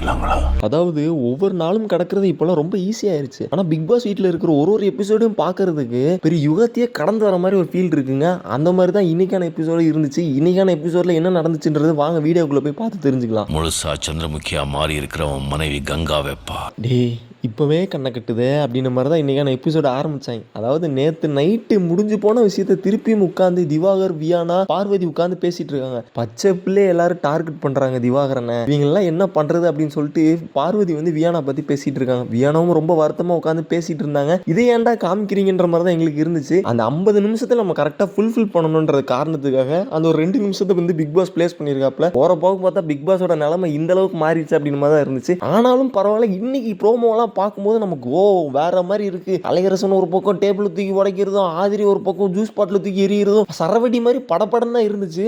ஆரம்பிக்கலாங்களா அதாவது ஒவ்வொரு நாளும் கடக்கிறது இப்போலாம் ரொம்ப ஈஸியாயிருச்சு ஆனால் பிக் பாஸ் வீட்டில் இருக்கிற ஒரு ஒரு எபிசோடையும் பார்க்கறதுக்கு பெரிய யுகத்தையே கடந்து வர மாதிரி ஒரு ஃபீல் இருக்குங்க. அந்த மாதிரி தான் இன்னைக்கான எபிசோடு இருந்துச்சு. இன்னைக்கான எபிசோடில் என்ன நடந்துச்சுன்றது வாங்க வீடியோக்குள்ளே போய் பார்த்து தெரிஞ்சுக்கலாம். முழுசா சந்திரமுகியா மாறி இருக்கிறவன் மனைவி கங்கா வெப்பா. டேய் இப்போவே கண்ணை கட்டுது அப்படின்ற மாதிரி தான் இன்றைக்கான எபிசோட ஆரம்பித்தாங்க அதாவது நேற்று நைட்டு முடிஞ்சு போன விஷயத்த திருப்பியும் உட்காந்து திவாகர் வியானா பார்வதி உட்காந்து பேசிகிட்டு இருக்காங்க. பச்சை பிள்ளை எல்லாரும் டார்கெட் பண்ணுறாங்க திவாகரனை. இவங்கெல்லாம் என்ன பண்ணுறது அப்படின்னு சொல்லிட்டு பார்வதி வந்து வியானா பற்றி பேசிகிட்டு இருக்காங்க. வியானாவும் ரொம்ப வருத்தமாக உட்காந்து பேசிகிட்டு இருந்தாங்க. இதை ஏன்டா காமிக்கிறீங்கன்ற மாதிரி தான் எங்களுக்கு இருந்துச்சு. அந்த ஐம்பது நிமிஷத்தில் நம்ம கரெக்டாக ஃபுல்ஃபில் பண்ணணுன்ற காரணத்துக்காக அந்த ஒரு ரெண்டு நிமிஷத்தை வந்து பிக் பாஸ் பிளேஸ் பண்ணியிருக்காப்ல போகிற போக பார்த்தா பிக் பாஸோட நிலைமை இந்த அளவுக்கு மாறிடுச்சு அப்படின்னு மாதிரி தான் இருந்துச்சு. ஆனாலும் பரவாயில்ல இன்னைக்கு ப்ரோமோலாம் பார்க்கும்போது நமக்கு ஓ வேற மாதிரி இருக்கு. அலையரசன் ஒரு பக்கம் டேபிள் தூக்கி உடைக்கிறதும் ஆதிரி ஒரு பக்கம் ஜூஸ் பாட்டில் தூக்கி எறிகிறதும் சரவெடி மாதிரி படப்படம் தான் இருந்துச்சு.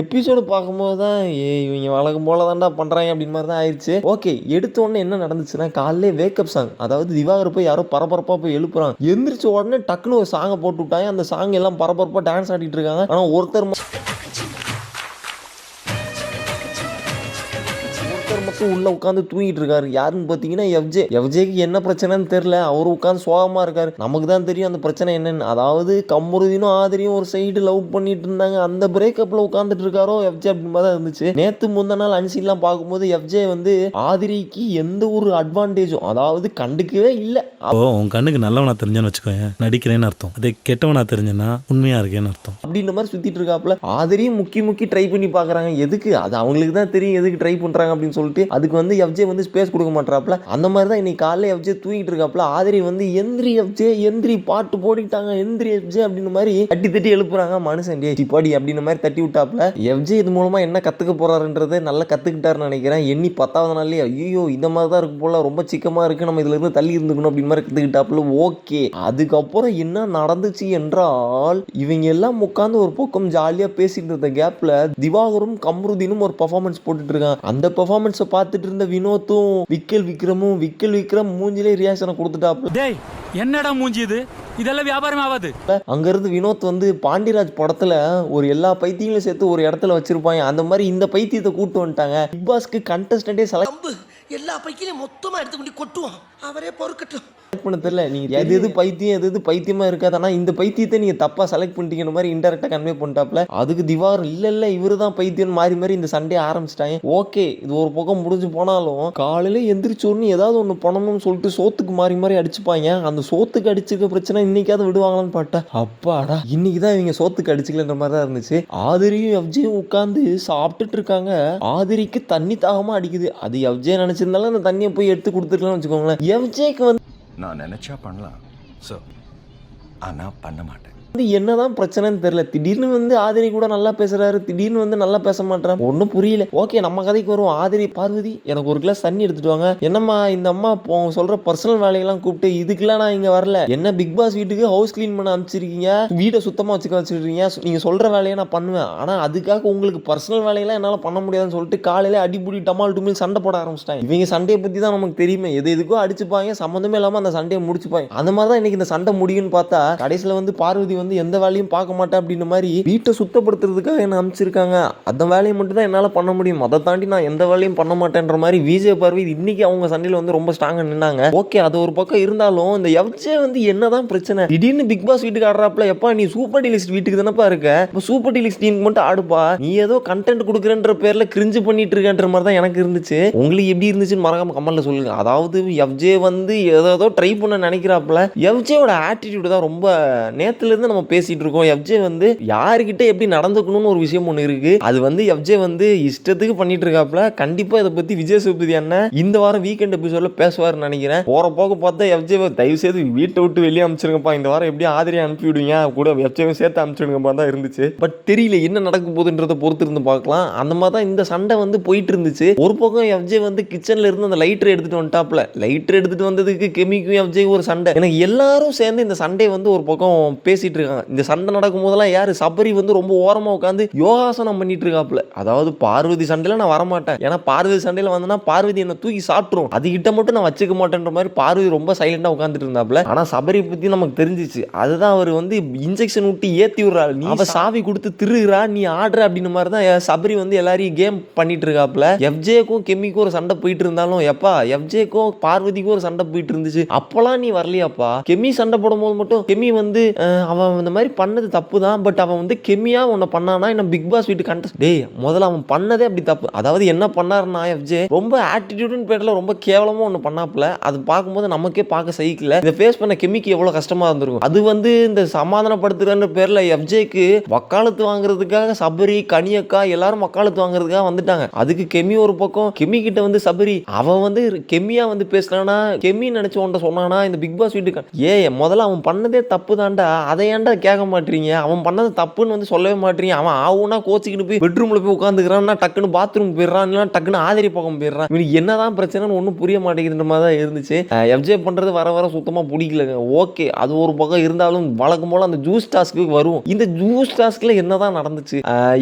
எபிசோடு பார்க்கும்போது தான் ஏ இவங்க வழக்கம் போல தான்டா பண்ணுறாங்க அப்படின்னு மாதிரி தான் ஆயிடுச்சு ஓகே எடுத்த உடனே என்ன நடந்துச்சுன்னா காலையிலே வேக்கப் சாங் அதாவது திவாகர் போய் யாரோ பரபரப்பாக போய் எழுப்புறாங்க எந்திரிச்ச உடனே டக்குன்னு ஒரு சாங்கை போட்டு விட்டாங்க. அந்த சாங் எல்லாம் பரபரப்பாக டான்ஸ் ஆடிட்டு இருக்காங்க. ஆனால் ஒருத்தர் ம- ஒருத்தர் மட்டும் உள்ள உட்காந்து தூங்கிட்டு இருக்காரு. யாருன்னு பார்த்தீங்கன்னா எஃப்ஜே. எஃப்ஜேக்கு என்ன பிரச்சனைன்னு தெரியல. அவர் உட்காந்து சோகமா இருக்காரு. நமக்கு தான் தெரியும் அந்த பிரச்சனை என்னன்னு. அதாவது கம்முருதினும் ஆதிரியும் ஒரு சைடு லவ் பண்ணிட்டு இருந்தாங்க. அந்த பிரேக்கப்ல உட்காந்துட்டு இருக்காரோ எஃப்ஜே அப்படின்னு தான் இருந்துச்சு. நேத்து முந்தின நாள் அன்சீன்லாம் பார்க்கும்போது எஃப்ஜே வந்து ஆதிரிக்கு எந்த ஒரு அட்வான்டேஜும் அதாவது கண்டுக்கவே இல்லை. அப்போ உன் கண்ணுக்கு நல்லவனா தெரிஞ்சேன்னு வச்சுக்கோயேன். நடிக்கிறேன்னு அர்த்தம். அதே கெட்டவனா தெரிஞ்சேன்னா உண்மையா இருக்கேன்னு அர்த்தம். அப்படின்ற மாதிரி சுத்திட்டு இருக்காப்புல. ஆதிரியும் முக்கி முக்கி ட்ரை பண்ணி பார்க்கறாங்க. எதுக்கு? அது அவங்களுக்கு தான் தெரியும். எதுக்கு ட்ரை பண்றாங்க அப்படின்னு சொல்லிட்டு அதுக்கு வந்து எஃப்ஜே வந்து ஸ்பேஸ் கொடுக்க மாட்டாப்ல அந்த மாதிரி தான் இன்னைக்கு காலையில் எஃப்ஜே தூங்கிட்டு இருக்காப்புல. ஆதிரி வந்து எந்திரி எஃப்ஜே எந்திரி பாட்டு போடிட்டாங்க எந்திரி எஃப்ஜே அப்படின்னு மாதிரி தட்டி தட்டி எழுப்புறாங்க மனுஷன். டே சிப்பாடி அப்படின்னு மாதிரி தட்டி விட்டாப்புல. எஃப்ஜே இது மூலமா என்ன கத்துக்க போறாருன்றதை நல்லா கத்துக்கிட்டாருன்னு நினைக்கிறேன். எண்ணி பத்தாவது நாள்லயே ஐயோ இந்த மாதிரி தான் இருக்கு போல ரொம்ப சிக்கமா இருக்கு. நம்ம இதுல இருந்து தள்ளி இருந்துக்கணும் அப்படின்னு மாதிரி கத்துக்கிட்டாப்புல. ஓகே. அதுக்கப்புறம் என்ன நடந்துச்சு என்றால் இவங்க எல்லாம் உட்காந்து ஒரு பக்கம் ஜாலியா பேசிட்டு இருந்த கேப்ல திவாகரும் கம்ருதீனும் ஒரு பர்ஃபார்மன்ஸ் போட்டுட்டு இருக்காங்க. அந்த பர்ஃபார்மன்ஸ் பார்த்துட்டு இருந்த வினோத்தும் விக்கல் விக்ரமும் விக்கல் விக்ரம் மூஞ்சிலே ரியாக்ஷனை கொடுத்துட்டாப்புல டேய் என்னடா மூஞ்சி இது? இதெல்லாம் வியாபாரம் ஆகாது. அங்கிருந்து வினோத் வந்து பாண்டியராஜ் படத்துல ஒரு எல்லா பைத்தியங்களும் சேர்த்து ஒரு இடத்துல வச்சிருப்பாங்க. அந்த மாதிரி இந்த பைத்தியத்தை கூட்டு வந்துட்டாங்க. பிக் பாஸ்க்கு கண்டஸ்டன்டே செலக்ட் எல்லா பைக்கிலையும் மொத்தமா எடுத்து கொண்டு கொட்டுவான் அவரே பொறுக்கட்டும். பண்ண தெரியல. நீங்க எது எது பைத்தியம் எது எது பைத்தியமா இருக்காது ஆனா இந்த பைத்தியத்தை நீங்க தப்பா செலக்ட் பண்ணிட்டீங்க மாதிரி இன்டெரக்டா கன்வே பண்ணிட்டாப்ல. அதுக்கு திவாரம் இல்ல இல்ல இவரு தான் பைத்தியம் மாறி மாறி இந்த சண்டே ஆரம்பிச்சிட்டாங்க. ஓகே இது ஒரு பக்கம் முடிஞ்சு போனாலும் காலையில எந்திரிச்ச ஏதாவது ஒண்ணு பண்ணணும்னு சொல்லிட்டு சோத்துக்கு மாறி மாறி அடிச்சுப்பாங்க. அந்த சோத்துக்கு அடிச்சுக்க பிரச்சனை இன்னைக்காவது விடுவாங்களான்னு பார்த்தா அப்பாடா இன்னைக்கு தான் இவங்க சோத்துக்கு அடிச்சுக்கலன்ற மாதிரி தான் இருந்துச்சு. ஆதிரியும் எஃப்ஜியும் உட்காந்து சாப்பிட்டுட்டு இருக்காங்க. ஆதிரிக்கு தண்ணி தாகமா அடிக்குது. அது எஃப்ஜே நினைச்சிருந்தாலும் அந்த தண்ணியை போய் எடுத்து கொடுத்துருக்கலாம்னு வச்சுக்கோங்களேன். எஃப்ஜேக்கு வந்து நான் நினைச்சா பண்ணலாம். ஸோ ஆனால் பண்ண மாட்டேன். வந்து என்னதான் பிரச்சனைன்னு தெரியல. திடீர்னு வந்து ஆதிரி கூட நல்லா பேசுறாரு. திடீர்னு வந்து நல்லா பேச மாட்டாரு ஒன்றும் புரியல. ஓகே நம்ம கதைக்கு வரும் ஆதிரி பார்வதி எனக்கு ஒரு கிளாஸ் தண்ணி எடுத்துட்டு வாங்க. என்னம்மா இந்த அம்மா இப்போ அவங்க சொல்ற பர்சனல் வேலையெல்லாம் கூப்பிட்டு இதுக்கெல்லாம் நான் இங்க வரல. என்ன பிக் பாஸ் வீட்டுக்கு ஹவுஸ் க்ளீன் பண்ண அனுப்பிச்சிருக்கீங்க? வீடை சுத்தமா வச்சுக்க வச்சிருக்கீங்க நீங்க சொல்ற வேலையை நான் பண்ணுவேன். ஆனா அதுக்காக உங்களுக்கு பர்சனல் வேலையெல்லாம் என்னால பண்ண முடியாதுன்னு சொல்லிட்டு காலையில அடிபுடி டமால் டுமில் சண்டை போட ஆரம்பிச்சிட்டாங்க. இவங்க சண்டையை பத்தி தான் நமக்கு தெரியுமே. எது எதுக்கோ அடிச்சுப்பாங்க. சம்மந்தமே இல்லாம அந்த சண்டையை முடிச்சுப்பாங்க. அந்த மாதிரி தான் இன்னைக்கு இந்த சண்டை முடியும்னு பார்த்தா கடைசியில வந்து பார்வதி வந்து எந்த வேலையும் பார்க்க மாட்டேன் அப்படின்ற மாதிரி வீட்டை சுத்தப்படுத்துறதுக்காக என்ன அமைச்சிருக்காங்க அந்த வேலையை மட்டும் தான் என்னால் பண்ண முடியும். அதை தாண்டி நான் எந்த வேலையும் பண்ண மாட்டேன்ற மாதிரி விஜய் பார்வை இன்னைக்கு அவங்க சண்டையில் வந்து ரொம்ப ஸ்ட்ராங்காக நின்னாங்க. ஓகே அது ஒரு பக்கம் இருந்தாலும் இந்த எவ்ஜே வந்து என்னதான் பிரச்சனை? திடீர்னு பிக் பாஸ் வீட்டுக்கு ஆடுறாப்ல எப்பா நீ சூப்பர் டீலிஸ்ட் வீட்டுக்கு தானப்பா இருக்க? இப்போ சூப்பர் டீலிஸ்ட் டீமுக்கு மட்டும் ஆடுப்பா. நீ ஏதோ கண்டென்ட் கொடுக்குறன்ற பேர்ல கிரிஞ்சு பண்ணிட்டு இருக்கன்ற மாதிரி தான் எனக்கு இருந்துச்சு. உங்களுக்கு எப்படி இருந்துச்சுன்னு மறக்காம கமெண்ட்ல சொல்லுங்க. அதாவது எஃப்ஜே வந்து ஏதோ ட்ரை பண்ண நினைக்கிறாப்புல எஃப்ஜேவோட ஆட்டிடியூடு தான் ரொம்ப நேத்துல இருந்து நம்ம பேசிட்டு இருக்கோம் எஃப்ஜே வந்து யாருக்கிட்ட எப்படி நடந்துக்கணும்னு ஒரு விஷயம் ஒன்று இருக்கு. அது வந்து எஃப்ஜே வந்து இஷ்டத்துக்கு பண்ணிட்டு இருக்காப்புல கண்டிப்பா இதை பத்தி விஜய் சேதுபதி அண்ணன் இந்த வாரம் வீக்கெண்ட் எபிசோட்ல பேசுவார்னு நினைக்கிறேன். போற போக பார்த்தா எஃப்ஜே தயவு செய்து வீட்டை விட்டு வெளியே அனுப்பிச்சிருங்கப்பா இந்த வாரம் எப்படி ஆதிரியை அனுப்பி விடுவீங்க கூட எஃப்ஜேவும் சேர்த்து அனுப்பிச்சிடுங்கப்பா தான் இருந்துச்சு. பட் தெரியல என்ன நடக்க போகுதுன்றதை பொறுத்து இருந்து பார்க்கலாம். அந்த மாதிரி தான் இந்த சண்டை வந்து போயிட்டு இருந்துச்சு. ஒரு பக்கம் எஃப்ஜே வந்து கிச்சன்ல இருந்து அந்த லைட்டர் எடுத்துட்டு வந்துட்டாப்ல லைட்டர் எடுத்துட்டு வந்ததுக்கு கெமிக்கும் எஃப்ஜே ஒரு சண்டை. எனக்கு எல்லாரும் சேர்ந்து இந்த சண்டை வந்து ஒரு பக்கம் பேசிட்டு இருக்காங்க இந்த சண்டை நடக்கும் போதெல்லாம் யாரு? சபரி வந்து ரொம்ப ஓரமா உட்காந்து யோகாசனம் பண்ணிட்டு இருக்காப்புல அதாவது பார்வதி சண்டையில நான் வரமாட்டேன். ஏன்னா பார்வதி சண்டையில வந்தேன்னா பார்வதி என்ன தூக்கி சாப்பிட்டுரும். அது கிட்ட மட்டும் நான் வச்சுக்க மாட்டேன்ற மாதிரி பார்வதி ரொம்ப சைலண்டா உட்காந்துட்டு இருந்தாப்புல. ஆனா சபரி பத்தி நமக்கு தெரிஞ்சிச்சு. அதுதான் அவர் வந்து இன்ஜெக்ஷன் விட்டு ஏத்தி விடுறா நீ அவ சாவி கொடுத்து திருகிறா நீ ஆடுற அப்படின்னு மாதிரி தான் சபரி வந்து எல்லாரையும் கேம் பண்ணிட்டு இருக்காப்புல எஃப்ஜேக்கும் கெம்மிக்கும் ஒரு சண்டை போயிட்டு இருந்தாலும் எப்பா எஃப்ஜேக்கும் பார்வதிக்கும் ஒரு சண்டை போயிட்டு இருந்துச்சு அப்போலாம் நீ வரலையாப்பா? கெம்மி சண்டை போடும்போது மட்டும் கெம்மி வந்து அஹ், அவன் இந்த மாதிரி பண்ணது தப்பு தான் பட் அவன் வந்து கெமியாக உன்னை பண்ணானா என்ன பிக் பாஸ் வீட்டு கண்டஸ்ட் டேய் முதல்ல அவன் பண்ணதே அப்படி தப்பு. அதாவது என்ன பண்ணாருன்னா எஃப்ஜே ரொம்ப ஆட்டிடியூடுன்னு பேரில் ரொம்ப கேவலமாக ஒன்று பண்ணாப்புல. அது பார்க்கும்போது நமக்கே பார்க்க சகிக்கல. இதை ஃபேஸ் பண்ண கெமிக்கு எவ்வளோ கஷ்டமாக இருந்திருக்கும். அது வந்து இந்த சமாதானப்படுத்துறன்ற பேரில் எஃப்ஜேக்கு வக்காலத்து வாங்குறதுக்காக சபரி கனியக்கா எல்லாரும் வக்காலத்து வாங்குறதுக்காக வந்துட்டாங்க. அதுக்கு கெமி ஒரு பக்கம் கெமி கிட்ட வந்து சபரி அவன் வந்து கெமியா வந்து பேசலானா கெமி நினைச்சு உன்ட்ட சொன்னானா இந்த பிக் பாஸ் வீட்டுக்கு ஏ முதல்ல அவன் பண்ணதே தப்பு தான்டா அதை ஏன்டா கேட்க மாட்டீங்க? அவன் பண்ணது தப்புன்னு வந்து சொல்லவே மாட்டீங்க. அவன் ஆவுனா கோச்சிக்கிட்டு போய் பெட்ரூம்ல போய் உட்காந்துக்கிறான்னா டக்குன்னு பாத்ரூம் போயிடுறான். டக்குன்னு ஆதிரி பக்கம் போயிடுறான். இவனுக்கு என்னதான் பிரச்சனைன்னு ஒன்றும் புரிய மாட்டேங்குதுன்ற மாதிரி தான் இருந்துச்சு. எஃப்ஜே பண்றது வர வர சுத்தமா பிடிக்கலங்க. ஓகே அது ஒரு பக்கம் இருந்தாலும் வழக்கம் போல அந்த ஜூஸ் டாஸ்க்கு வரும் இந்த ஜூஸ் டாஸ்க்ல என்னதான் நடந்துச்சு?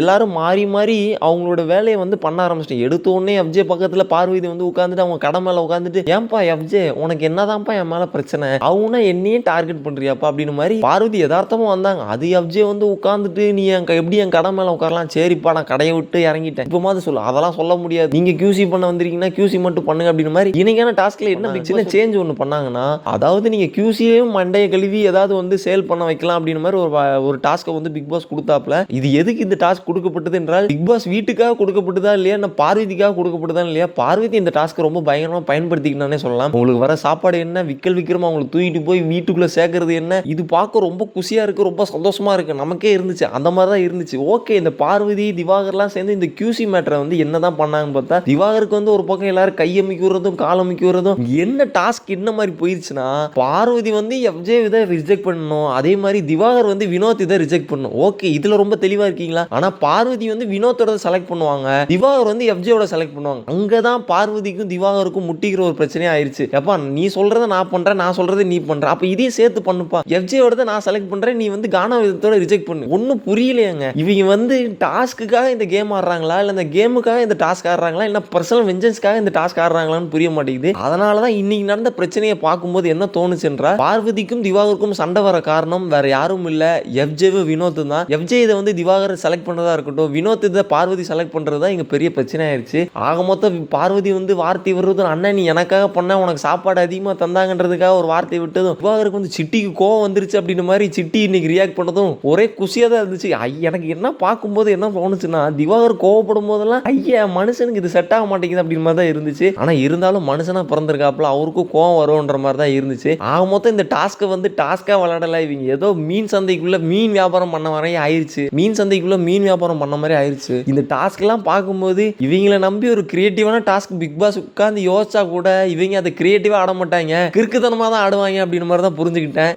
எல்லாரும் மாறி மாறி அவங்களோட வேலையை வந்து பண்ண ஆரம்பிச்சிட்டேன். எடுத்த உடனே எஃப்ஜே பக்கத்துல பார்வதி வந்து உட்காந்துட்டு அவங்க கடை மேல உட்காந்துட்டு ஏன்பா எஃப்ஜே உனக்கு என்னதான்ப்பா என் மேல பிரச்சனை? அவனா என்னையே டார்கெட் பண்றியாப்பா? அப்படின்னு மாதிரி பார்வதி யதார்த்தமா வந்தாங்க. அது எஃப்ஜே வந்து உட்காந்துட்டு நீ என் எப்படி என் கடை மேல உட்காரலாம்? சரிப்பா நான் கடையை விட்டு இறங்கிட்டேன். இப்போ மாதிரி சொல்லு. அதெல்லாம் சொல்ல முடியாது. நீங்க கியூசி பண்ண வந்திருக்கீங்கன்னா கியூசி மட்டும் பண்ணுங்க அப்படின்னு மாதிரி இன்னைக்கான டாஸ்க்ல என்ன சின்ன சேஞ்ச் ஒன்று பண்ணாங்கன்னா அதாவது நீங்க கியூசியையும் மண்டையை கழுவி ஏதாவது வந்து சேல் பண்ண வைக்கலாம் அப்படின்னு மாதிரி ஒரு ஒரு டாஸ்க்கை வந்து பிக் பாஸ் கொடுத்தாப்ல இது எதுக்கு இந்த டாஸ்க் கொடுக்கப்பட்டது என்றால் பிக் பாஸ் வீட்டுக்காக கொடுக்கப்பட்டதா இல்லையா? இல்லை பார்வதிக்காக கொடுக்கப்பட்டதா இல்லையா? பார்வதி இந்த டாஸ்க்கை ரொம்ப பயங்கரமா பயன்படுத்திக்கிட்டானே சொல்லலாம். உங்களுக்கு வர சாப்பாடு என்ன? விக்கல் விக்ரமா அவங்களுக்கு தூக்கிட்டு போய் வீட்டுக்குள்ள சேர்க்கறது என்ன? இது பார்க்க ரொம்ப குஷியாக இருக்கு ரொம்ப சந்தோஷமா இருக்கு. நமக்கே இருந்துச்சு. அந்த மாதிரி தான் இருந்துச்சு. ஓகே இந்த பார்வதி திவாகர்லாம் சேர்ந்து இந்த கியூசி மேட்டரை வந்து என்னதான் பண்ணாங்கன்னு பார்த்தா திவாகருக்கு வந்து ஒரு பக்கம் எல்லாரும் கையமைக்கிறதும் காலமைக்கிறதும் விடுறதும் என்ன டாஸ்க் என்ன மாதிரி போயிருச்சுன்னா பார்வதி வந்து எஃப்ஜே இதை ரிஜெக்ட் பண்ணணும். அதே மாதிரி திவாகர் வந்து வினோத் இதை ரிஜெக்ட் பண்ணணும். ஓகே இதுல ரொம்ப தெளிவா இருக்கீங்களா? ஆனா பார்வதி வந்து வினோத்தோட செலக்ட் பண்ணுவாங்க. திவாகர் வந்து எஃப்ஜேயோட செலக்ட் பண்ணுவாங்க. அங்கதான் பார்வதிக்கும் திவாகருக்கும் முட்டிக்கிற ஒரு பிரச்சனையாக ஆயிருச்சு. எப்பா நீ சொல்றதை நான் பண்ணுறேன் நான் சொல்றதை நீ பண்ற. அப்போ இதையும் சேர்த்து பண்ணுப்பா. எஃப்ஜேயோட நான் செலக்ட் பண்ணுறேன் நீ வந்து கானா விதத்தோட ரிஜெக்ட் பண்ணு. ஒன்றும் புரியலையாங்க. இவங்க வந்து டாஸ்க்குக்காக இந்த கேம் ஆடுறாங்களா? இல்லை இந்த கேமுக்காக இந்த டாஸ்க் ஆடுறாங்களா? இல்லை பர்சனல் வெஞ்சன்ஸ்க்காக இந்த டாஸ்க் ஆடுறாங்களான்னு புரிய மாட்டேங்குது. அதனால தான் இன்னைக்கு நடந்த பிரச்சனையை பார்க்கும்போது என்ன தோணுச்சுன்றா பார்வதிக்கும் திவாகருக்கும் சண்டை வர காரணம் வேற யாரும் இல்லை. எஃப்ஜேவு வினோத் தான். எஃப்ஜே இதை வந்து திவாகர் செலக்ட் பண்ணுறதா இருக்கட்டும் வினோத் இதை பார்வதி செலக்ட் பண்ணுறது தான் இங்கே பெரிய பிரச்சனை ஆயிடுச்சு ஆக மொத்தம் பார்வதி வந்து வார்த்தை விடுறதும் அண்ணன் நீ எனக்காக பண்ண உனக்கு சாப்பாடு அதிகமாக தந்தாங்கன்றதுக்காக ஒரு வார்த்தை விட்டதும் திவாகருக்கு வந்து சிட்டிக்கு கோவம் வந்துருச்சு அப்படின்னு மாதிரி சிட்டி இன்னைக்கு ரியாக்ட் பண்ணதும் ஒரே குஷியாக தான் இருந்துச்சு. எனக்கு என்ன பார்க்கும்போது என்ன தோணுச்சுன்னா திவாகர் கோவப்படும் போதெல்லாம் ஐயா மனுஷனுக்கு இது செட் ஆக மாட்டேங்குது அப்படின்னு மாதிரி தான் இருந்துச்சு. ஆனால் இருந்தாலும் மனுஷனாக பிறந்திருக்காப்புல அவருக்கும் கோவம் வரும்ன்ற மாதிரி தான் இருந்துச்சு. ஆக மொத்தம் இந்த டாஸ்க்கை வந்து டாஸ்க்காக விளையாடல. இவங்க ஏதோ மீன் சந்தைக்குள்ள மீன் வியாபாரம் பண்ண மாதிரி ஆயிடுச்சு மீன் சந்தைக்குள்ள மீன் வியாபாரம் பண்ண மாதிரி ஆயிடுச்சு இந்த டாஸ்க்லாம் பார்க்கும்போது இவங்கள நம்பி ஒரு கிரியேட்டிவான டாஸ்க் பிக் பாஸ் உட்காந்து யோசிச்சா கூட இவங்க அதை கிரியேட்டிவாக ஆட மாட்டாங்க. கிறுக்குத்தனமாக தான் ஆடுவாங்க அப்படின்னு மாதிரி தான் புரிஞ்சுக்கிட்டேன்.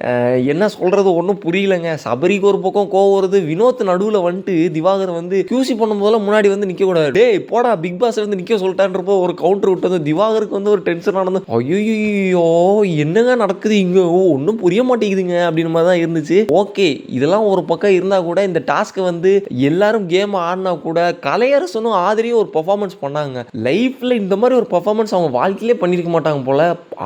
என்ன சொல்கிறது ஒன்றும் புரியலங்க. சபரிக்கு ஒரு பக்கம் கோவம் வருது. வினோத் நடுவில் வந்துட்டு திவாகர் வந்து கியூசி பண்ணும்போதெல்லாம் முன்னாடி வந்து நிற்க கூடாது. டேய் போடா பிக் பாஸ் வந்து நிக்க சொல்லிட்டான்றப்போ ஒரு கவுண்டர் விட்டு வந்து திவாகருக்கு வந்து ஒரு டென்ஷன் நடந்து ஐயோ என்னங்க நடக்குது இங்க? ஒன்றும் புரிய மாட்டேங்குதுங்க. அப்படின்னு மாதிரி தான் இருந்துச்சு. ஓகே இதெல்லாம் ஒரு பக்கம் இருந்தா கூட இந்த டாஸ்க்கை வந்து எல்லாரும் கேம் ஆடினா கூட கலையரசனும் ஆதிரியும் ஒரு பர்ஃபார்மன்ஸ் பண்ணாங்க. லைஃப்பில் இந்த மாதிரி ஒரு பர்ஃபார்மன்ஸ் அவங்க வாழ்க்கையிலே பண்ணியிருக்க மாட்டாங்க போல.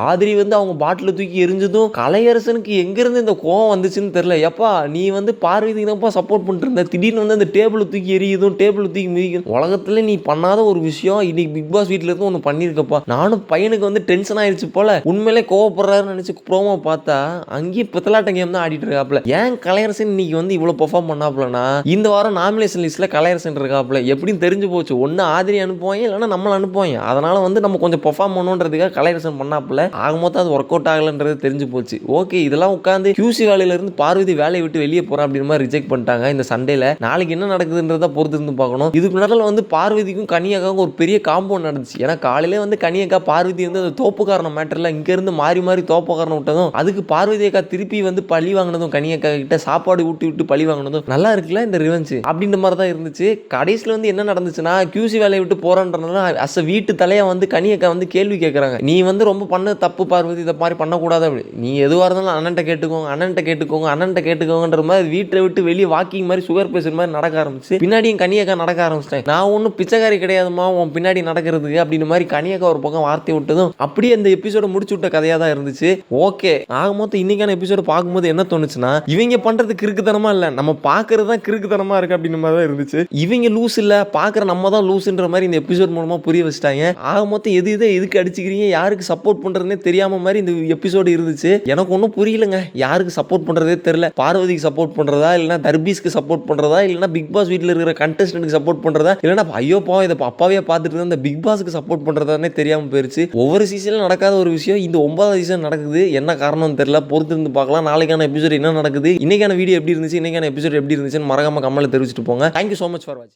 ஆதிரி வந்து அவங்க பாட்டில் தூக்கி எரிஞ்சதும் கலையரசனுக்கு எங்கிருந்து இந்த கோவம் வந்துச்சுன்னு தெரியல. எப்பா நீ வந்து பார்வதிக்கு தான்ப்பா சப்போர்ட் பண்ணிட்டு இருந்த திடீர்னு வந்து அந்த டேபிள் தூக்கி எரியுதும் டேபிள் தூக்கி மிதிக்கும். உலகத்துல நீ பண்ணாத ஒரு விஷயம் இன்னைக்கு பிக் பாஸ் வீட்டில் இருந்து ஒன்று பண்ணியிருக்கப்பா நானும் பையனுக்கு வந்து டென்ஷன் ஆயிடுச்சு போல. உண்மையிலே கோவப்படுறாருன்னு நினச்சி ப்ரோமோ பார்த்தா அங்கேயே பித்தலாட்ட கேம் தான் ஆடிட்டு இருக்காப்ல ஏன் கலையரசன் இன்னைக்கு வந்து இவ்வளோ பெர்ஃபார்ம் பண்ணாப்புலனா இந்த வாரம் நாமினேஷன் லிஸ்ட்ல கலையரசன் இருக்காப்ல எப்படின்னு தெரிஞ்சு போச்சு. ஒன்று ஆதிரி அனுப்புவாங்க இல்லைனா நம்மளை அனுப்புவாங்க. அதனால வந்து நம்ம கொஞ்சம் பெர்ஃபார்ம் பண்ணணுன்றதுக்காக கலையரசன் பண்ணாப்புல. ஆக மொத்தம் அது ஒர்க் அவுட் ஆகலன்றது தெரிஞ்சு போச்சு. ஓகே இதெல்லாம் உட்காந்து கியூசி வேலையில இருந்து பார்வதி வேலையை விட்டு வெளியே போறேன் அப்படின்னு மாதிரி ரிஜெக்ட் பண்ணிட்டாங்க. இந்த சண்டேல நாளைக்கு என்ன நடக்குதுன்றத பொறுத்து இருந்து பார்க்கணும். இதுக்கு முன்னாடி வந்து பார்வதிக்கும் கனியாக்காவும் ஒரு பெரிய காம்பவுண்ட் நடந்துச்சு. ஏன்னா காலையிலே வந்து கனியக்கா பார்வதி வந்து அந்த தோப்புக்காரன மேட்டரில் இங்கேருந்து மாறி மாறி தோப்புக்காரனை விட்டதும் அதுக்கு பார்வதி அக்கா திருப்பி வந்து பழி வாங்கினதும் கனியக்கா கிட்ட சாப்பாடு ஊட்டி விட்டு பழி வாங்கினதும் நல்லா இருக்குல்ல இந்த ரிவெஞ்ச் அப்படின்ற மாதிரி தான் இருந்துச்சு. கடைசியில் வந்து என்ன நடந்துச்சுன்னா கியூசி வேலையை விட்டு போறன்றனால அஸ் வீட்டு தலையை வந்து கனியக்கா வந்து கேள்வி கேட்குறாங்க நீ வந்து ரொம்ப பண்ண தப்பு பார்வதி இதை மாதிரி பண்ணக்கூடாது அப்படி. நீ எதுவாக இருந்தாலும் அண்ணன்ட்ட கேட்டுக்கோங்க அண்ணன்ட்ட கேட்டுக்கோங்க அண்ணன் அண்ணன்ட்ட கேட்டுக்கோங்கன்ற மாதிரி வீட்டை விட்டு வெளியே வாக்கிங் மாதிரி சுகர் பேஷண்ட் மாதிரி நடக்க ஆரம்பிச்சு பின்னாடியும் கனியக்கா நடக்க ஆரம்பிச்சிட்டேன் நான் ஒன்றும் பிச்சைக்காரி கிடையாதுமா உன் பின்னாடி நடக்கிறதுக்கு அப்படின்னு மாதிரி கனியக்கா ஒரு பக்கம் வார்த்தை விட்டதும் அப்படியே அந்த எபிசோட முடிச்சு விட்ட கதையாக தான் இருந்துச்சு. ஓகே ஆக மொத்தம் இன்னைக்கான எபிசோட பார்க்கும்போது என்ன தோணுச்சுன்னா இவங்க பண்ணுறது கிறுக்குத்தனமா இல்லை நம்ம பார்க்கறது தான் கிறுக்குத்தனமா இருக்கு அப்படின்னு மாதிரி தான் இருந்துச்சு. இவங்க லூஸ் இல்லை பார்க்குற நம்ம தான் லூஸ்ன்ற மாதிரி இந்த எபிசோட் மூலமாக புரிய வச்சுட்டாங்க. ஆக மொத்தம் எது இதை எதுக்கு அடிச்சுக்கிறீங்க யாருக்கு சப்போர்ட் பண்ணுறதுனே தெரியாம மாதிரி இந்த எபிசோடு இருந்துச்சு. எனக்கு ஒன்றும் புரியலங்க யாருக்கு சப்போர்ட் பண்ணுறதே தெரியல. பார்வதிக்கு சப்போர்ட் பண்றதா இல்லைனா தர்பீஸ்க்கு சப்போர்ட் பண்றதா இல்லைனா பிக் பாஸ் வீட்டில் இருக்கிற கண்டஸ்டன்ட்க்கு சப்போர்ட் பண்றதா? இல்லைனா ஐயோ பாவம் இதை அப்பாவே பார்த்துட்டு இருந்தா இந்த பிக் பாஸ்க்கு சப்போர்ட் பண்ணுறதானே தெரியாமல் போயிருச்சு. ஒவ்வொரு சீசனில் நடக்காத ஒரு விஷயம் இந்த ஒன்பதாவது சீசன் நடக்குது. என்ன காரணம் தெரியல. பொறுத்து இருந்து பார்க்கலாம். நாளைக்கான எபிசோட் என்ன நடக்குது? இன்னைக்கான வீடியோ எப்படி இருந்துச்சு? இன்னைக்கான எபிசோட் எப்படி இருந்துச்சுன்னு மறக்காம கமலை தெரிவிச்சிட்டு போங்க. தேங்க்யூ ஸோ மச் ஃபார் வாட்சிங்